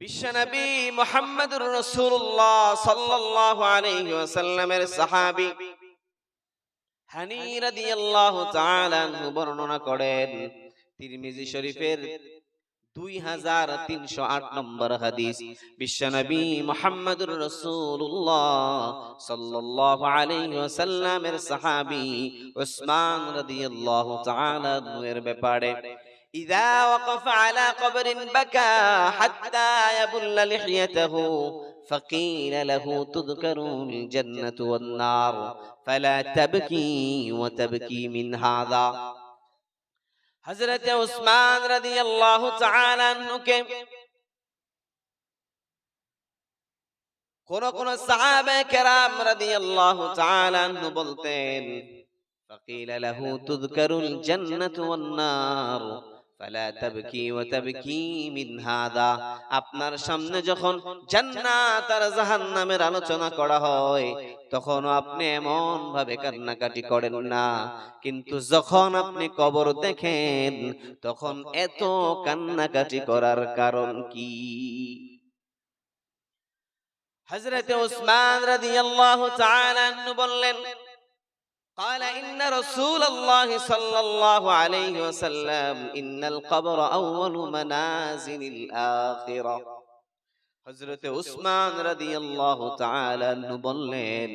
বিশ্বনবী মোহাম্মদুর রসুল্লাহ সাল্লাল্লাহু বর্ণনা করেন, তিরমিজি শরীফের দুই হাজার তিনশো আট নম্বর হাদিস, বিশ্বনবী মোহাম্মদুর রসুল্লাহ সাল্লাল্লাহু আলাইহি ওয়াসাল্লামের এর ব্যাপারে। إذا وقف على قبر بكى حتى يبل لحيته فقيل له تذكر الجنة والنار فلا تبكي وتبكي من هذا. حضرت عثمان رضي الله تعالى عنه কোন কোন الصحابة الكرام رضي الله تعالى عنه ফাকিলা فقيل له تذكر الجنة والنار আপনার সামনে যখন জান্নাত আর জাহান্নামের আলোচনা করা হয় তখন আপনি এমন ভাবে কান্নাকাটি করেন না। কিন্তু যখন আপনি কবর দেখেন তখন এত কান্নাকাটি করার কারণ কি? হজরতে উসমান রাদিয়াল্লাহু তাআলা বললেন قال إن رسول الله صلى الله عليه وسلم إن القبر أول منازل الآخرة হযরত উসমান রাদিয়াল্লাহু তাআলা আনহু বললেন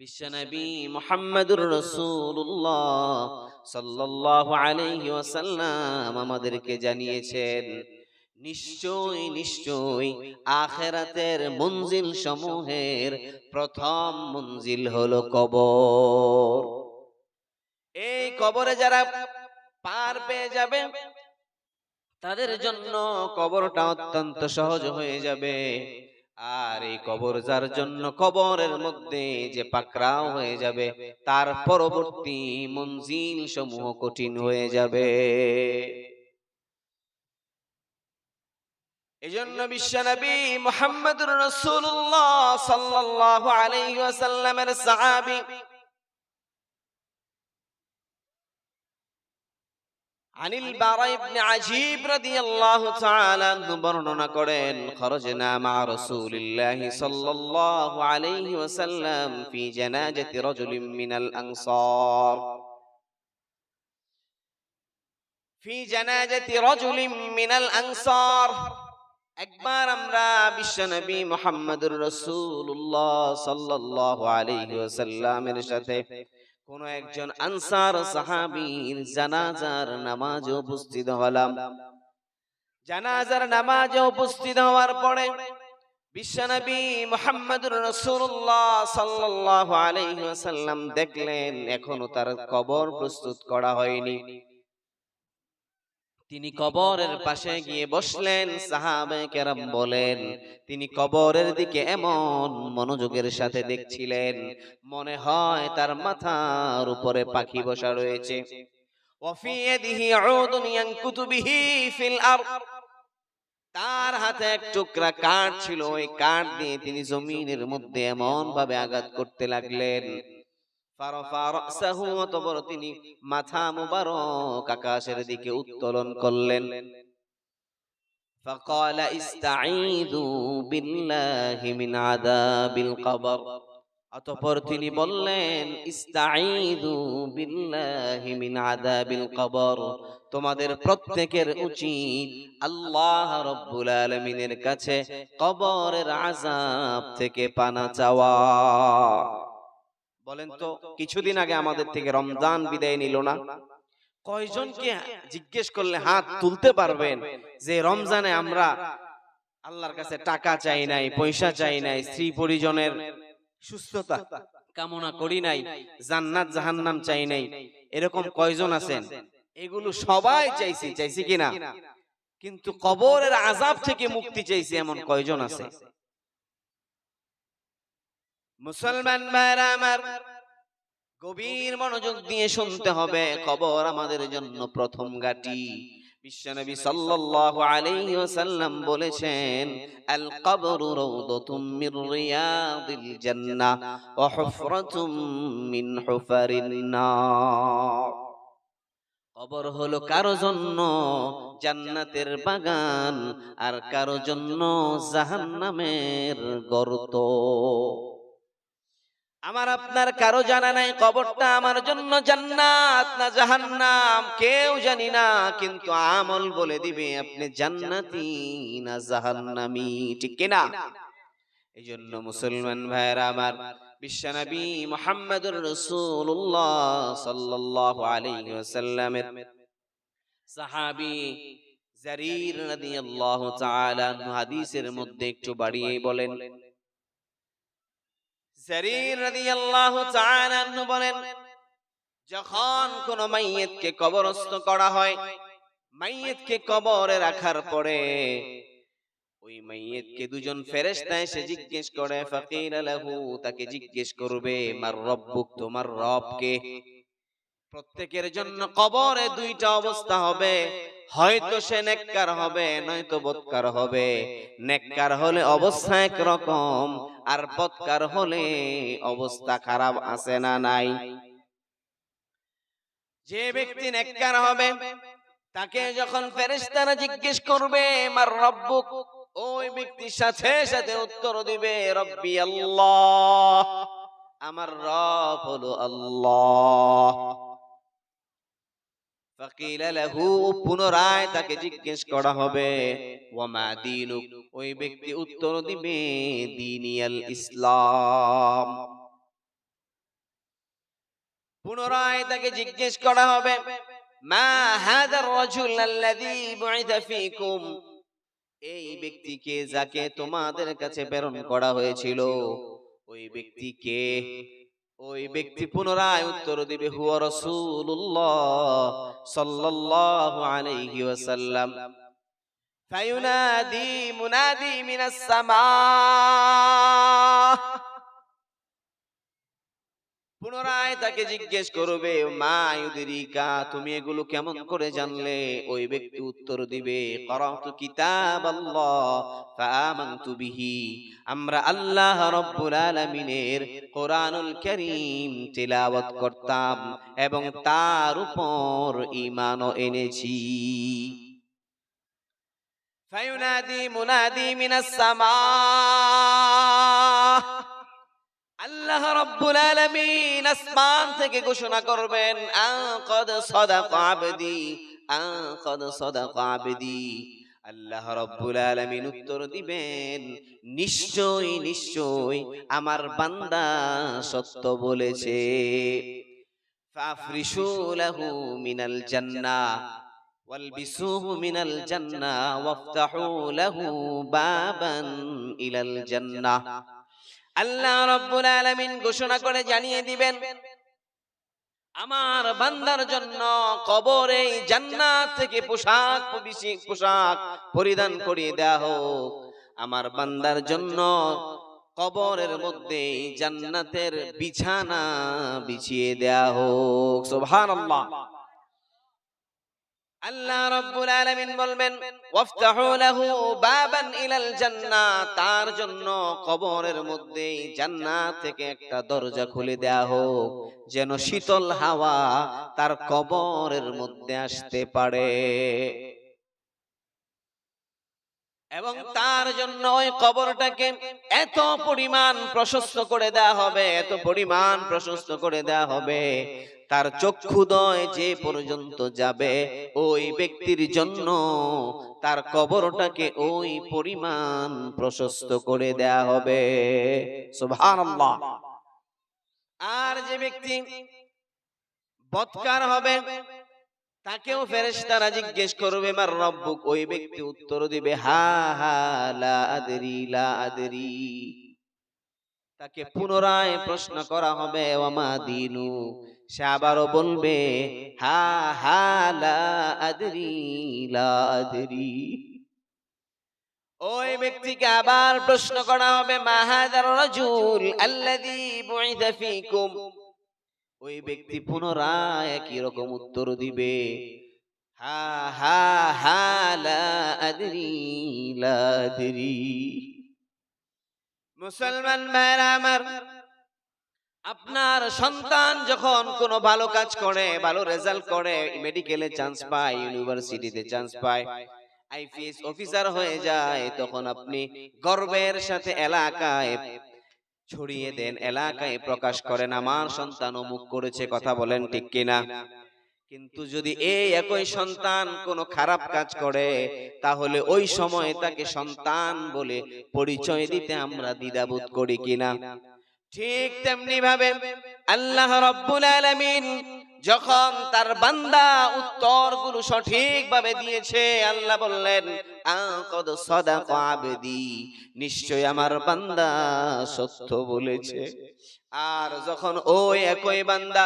বিশ্বনবী মুহাম্মদুর রাসূলুল্লাহ সাল্লাল্লাহু আলাইহি ওয়াসাল্লাম আমাদেরকে জানিয়েছেন নিশ্চয় নিশ্চয়, আখেরাতের মঞ্জিল সমূহের প্রথম মঞ্জিল হলো কবর। এই কবরে যারা পার পেয়ে যাবে, তাদের জন্য কবরটা অত্যন্ত সহজ হয়ে যাবে। আর এই কবর যার জন্য কবরের মধ্যে যে পাকরাও হয়ে যাবে, তার পরবর্তী মঞ্জিল সমূহ কঠিন হয়ে যাবে। এজন্য বিশ্বনবী মুহাম্মদুর রাসূলুল্লাহ সাল্লাল্লাহু আলাইহি ওয়াসাল্লামের সাহাবী عن البراء بن عجيب رضي الله تعالى عنه বর্ণনা করেন خرجنا مع رسول الله صلى الله عليه وسلم في جنازة رجل من الأنصار في جنازة رجل من الأنصار একবার আমরা বিশ্বনবী মুহাম্মদুর সাল্লাল্লাহু আলাইহি ওয়াসাল্লামের সাথে কোন একজন আনসার সাহাবীর জানাজার নামাজে উপস্থিত হলাম। জানাজার নামাজে উপস্থিত হওয়ার পরে দেখলেন, এখনও তার কবর প্রস্তুত করা হয়নি। তিনি কবরের পাশে গিয়ে বসলেন সাহাবে কেরাম বলেন, তিনি কবরের দিকে এমন মনোযোগের সাথে দেখছিলেন, মনে হয় তার মাথার উপরে পাখি বসা রয়েছে। তার হাতে এক টুকরা কাঠ ছিল, ওই কাঠ দিয়ে তিনি জমিনের মধ্যে এমন ভাবে আঘাত করতে লাগলেন। ফারফা রাসাহু অতঃপর তিনি মাথা মুবারক আকাশের দিকে উত্তোলন করলেন فقال استعيذوا بالله من عذاب القبر অতঃপর তিনি বললেন ইস্তাঈযু বিল্লাহি মিন আযাবিল কবর তোমাদের প্রত্যেকের উচিত আল্লাহ রব্বুল আলামিনের কাছে কবরের আযাব থেকে পানা চাওয়া বলেন তো কিছুদিন আগে আমাদের থেকে রমজান বিদায় নিল না। কয়জনকে জিজ্ঞেস করলে হাত তুলতে পারবেন যে রমজানে আমরা আল্লাহর কাছে টাকা চাই নাই পয়সা চাই নাই স্ত্রী পরিজনের সুস্থতা কামনা করি নাই জান্নাত জাহান্নাম চাই নাই। এরকম কয়জন আছেন? এগুলো সবাই চাইছি চাইছি কিনা? কিন্তু কবরের আজাব থেকে মুক্তি চাইছি এমন কয়জন আছে? মুসলমান ভাইরা আমার গভীর মনোযোগ দিয়ে শুনতে হবে খবর আমাদের জন্য প্রথম গাটি সাল্লাল্লাহু বলেছেন কবরু কবর হলো কারও জন্য জান্নাতের বাগান আর কারও জন্য জাহান্নামের গর্ত। আমার আপনার কারও জানা নাই, কবরটা আমার জন্য জান্নাত না জাহান্নাম? কেউ জানি না, কিন্তু আমল বলে দিবে, আপনি জান্নাতি না জাহান্নামি, ঠিক কিনা? এই জন্য মুসলমান ভাইয়েরা আমার বিশ্বনবী মুহাম্মদুর আলাইহি ওয়াসাল্লামের সাহাবী জারির রাদিয়াল্লাহু তাআলা হাদিসের মধ্যে একটু বাড়িয়ে বলেন। যখন কোন মাইয়িতকে কবরস্থ করা হয়, মাইয়িতকে কবরে রাখার পরে ওই মাইয়িতকে দুজন ফেরেশতা এসে জিজ্ঞেস করে, ফাকির লাহু? তাকে জিজ্ঞেস করবে, মার রব্বুক তোমার রব কে প্রত্যেকের জন্য কবরে দুইটা অবস্থা হবে। হয়তো সে নেককার হবে, নয়তো বৎকার হবে। নেককার হলে অবস্থা একরকম, আর বৎকার হলে অবস্থা খারাপ আছে না নাই? যে ব্যক্তি নেককার হবে, তাকে যখন ফেরেশতারা জিজ্ঞেস করবে, মার রব্বুক? ওই ব্যক্তির সাথে সাথে উত্তর দিবে, রব্বি আল্লাহ। আমার রব হলো আল্লাহ। পুনরায় তাকে জিজ্ঞেস করা হবে ওয়ামা দীনুক? ওই ব্যক্তি উত্তর দিবে দীনিয়াল ইসলাম। পুনরায় তাকে জিজ্ঞেস করা হবে মা হাদার রাজুল আল্লাযী বুইথা ফীকুম? এই ব্যক্তিকে যাকে তোমাদের কাছে প্রেরণ করা হয়েছিল? ওই ব্যক্তিকে ওই ব্যক্তি পুনরায় উত্তর দিবে হুয়া রাসূলুল্লাহ সাল্লাল্লাহু আলাইহি ওয়াসাল্লাম। ফায়ুনাদি মুনাদি মিনাস সামা। পুনরায় তাকে জিজ্ঞেস করবে, মা ইউদিরিকা, তুমি এগুলো কেমন করে জানলে? ওই ব্যক্তি উত্তর দিবে, করাতু কিতাব আল্লাহ ফাআমানতু বিহি। আমরা আল্লাহ রাব্বুল আলামিনের কোরআনুল কারীম তিলাওয়াত করতাম এবং তার উপর ঈমানও এনেছি। ফায়ুনাদি মুনাদি মিনাস সামা আল্লাহ রাব্বুল আলামিন আসমান থেকে ঘোষণা করবেন আকাদ সাদাকা আবদি আকাদ সাদাকা আবদি আল্লাহ রাব্বুল আলামিন উত্তর দিবেন নিশ্চয় নিশ্চয় আমার বান্দা সত্য বলেছে ফাফরিশু লাহু মিনাল জান্নাহ والبسوه من الجنة وافتحوا له بابا إلى الجنة আল্লাহ রব্বুল আলামিন ঘোষণা করে জানিয়ে দিবেন, আমার বান্দার জন্য কবরে জান্নাত থেকে পোশাক পোশাক পরিধান করিয়ে দেয়া হোক। আমার বান্দার জন্য কবরের মধ্যে জান্নাতের বিছানা বিছিয়ে দেয়া হোক। আল্লাহ রাব্বুল আলামিন বলবেন, ওয়াফতাহু লাহু বাবান ইলাল জান্নাহ। তার জন্য কবরের মধ্যে জান্নাত থেকে একটা দরজা খুলে দেয়া হোক, যেন শীতল হাওয়া তার কবরের মধ্যে আসতে পারে। এবং তার জন্য ওই কবরটাকে এত পরিমাণ প্রশস্ত করে দেয়া হবে, এত পরিমাণ প্রশস্ত করে দেয়া হবে তার চক্ষুদয় যে পর্যন্ত যাবে ওই ব্যক্তির জন্য। তার কবরটাকে ওই পরিমাণ প্রশস্ত করে দেয়া হবে। সুবহানাল্লাহ। আর যে ব্যক্তি বৎকার হবে, তাকেও ফেরেশতারা জিজ্ঞেস করবে, মার রব্বুক, ওই ব্যক্তি উত্তর দিবে, হা হা, লা আদরি তাকে পুনরায় প্রশ্ন করা হবে ওমা দিনু সে আবারও বলবে হা হা, লা আদরি লা আদরি। ওই ব্যক্তিকে আবার প্রশ্ন করা হবে, মাহাদার রাজুল আল্লাযী বুইদা ফীকুম। ওই ব্যক্তি পুনরায় একই রকম উত্তর দিবে, হা হা হা, লা আদরি লা আদরি। মুসলমান ভাইরা আমার আপনার সন্তান যখন কোনো ভালো কাজ করে, ভালো রেজাল্ট করে মেডিকেলে চান্স পায় ইউনিভার্সিটিতে চান্স পায় আইপিএস অফিসার হয়ে যায়, তখন আপনি গর্বের সাথে এলাকায় ছড়িয়ে দেন, এলাকায় প্রকাশ করেন, আমার সন্তান অমুক করেছে, কথা বলেন ঠিক কিনা? কিন্তু যদি এই একই সন্তান কোনো খারাপ কাজ করে, তাহলে ওই সময় তাকে সন্তান বলে পরিচয় দিতে আমরা দ্বিধাবোধ করি কিনা? ঠিক তেমনি ভাবে আল্লাহ রব্বুল আলামিন যখন তার বান্দা উত্তরগুলো সঠিকভাবে দিয়েছে, আল্লাহ বললেন নিশ্চয় আমার বান্দা সত্য বলেছে। আর যখন ওই একই বান্দা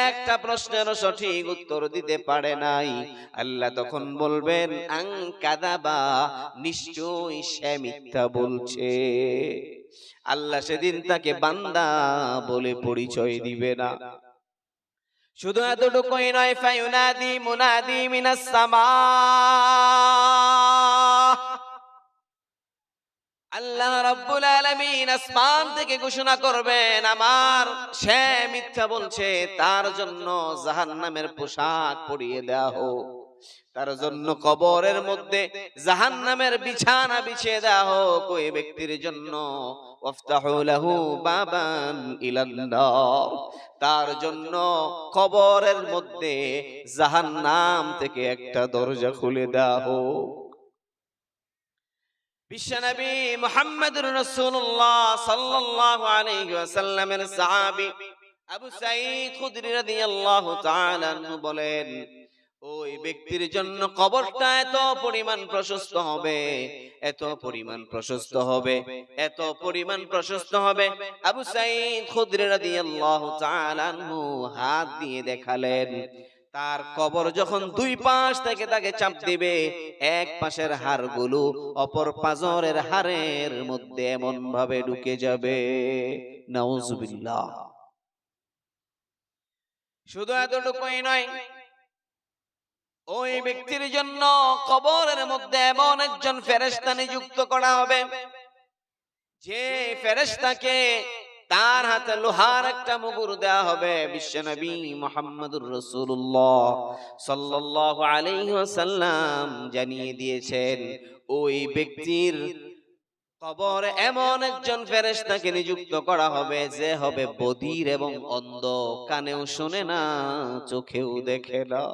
একটা প্রশ্নের সঠিক উত্তর দিতে পারে নাই, আল্লাহ তখন বলবেন আং কাদাবা। নিশ্চয় সে মিথ্যা বলছে। আল্লাহ সেদিন তাকে বান্দা বলে পরিচয় দিবে না। শুধু এতটুকুই নয় ফায়ুনাদি মুনাদি মিনাস সামা। আল্লাহ রাব্বুল আলামিন আসমান থেকে ঘোষণা করবেন আমার সে মিথ্যা বলছে তার জন্য জাহান্নামের পোশাক পরিয়ে দেয়া হোক। তার জন্য কবরের মধ্যে জাহান্নামের বিছানা বিছিয়ে দেয়া হোক ওই ব্যক্তির জন্য। তার জন্য কবরের মধ্যে জাহান্নাম থেকে একটা দরজা খুলে দেয়া হোক। বিশ্বনবী মুহাম্মদুর রাসূলুল্লাহ সাল্লাল্লাহু আলাইহি ওয়াসাল্লামের সাহাবী আবু সাঈদ খুদরি রাদিয়াল্লাহু তাআলা বলেন ওই ব্যক্তির জন্য কবরটা এত পরিমাণ প্রশস্ত হবে এত পরিমাণ প্রশস্ত হবে এত পরিমাণ প্রশস্ত হবে। আবু সাঈদ খুদরি রাদিয়াল্লাহু তাআলা আনহু হাত দিয়ে দেখালেন। তার কবর যখন দুই পাশ থেকে তাকে চাপ দিবে এক পাশের হাড়গুলো অপর পাজরের হাড়ের মধ্যে এমন ভাবে ঢুকে যাবে। নাউজুবিল্লাহ। শুধু এতটুকুই নয় ওই ব্যক্তির জন্য কবরের মধ্যে এমন একজন ফেরেশতা নিযুক্ত করা হবে। যে ফেরেশতাকে তার হাতে লোহার একটা মুগুর দেয়া হবে বিশ্ব বিশ্বনবী মোহাম্মদুর রসুল্লাহ সাল্লাল্লাহু আলাইহি ওয়াসাল্লাম জানিয়ে দিয়েছেন, ওই ব্যক্তির কবর এমন একজন ফেরেশতাকে নিযুক্ত করা হবে যে হবে বধির এবং অন্ধ, কানেও শোনে না, চোখেও দেখে না।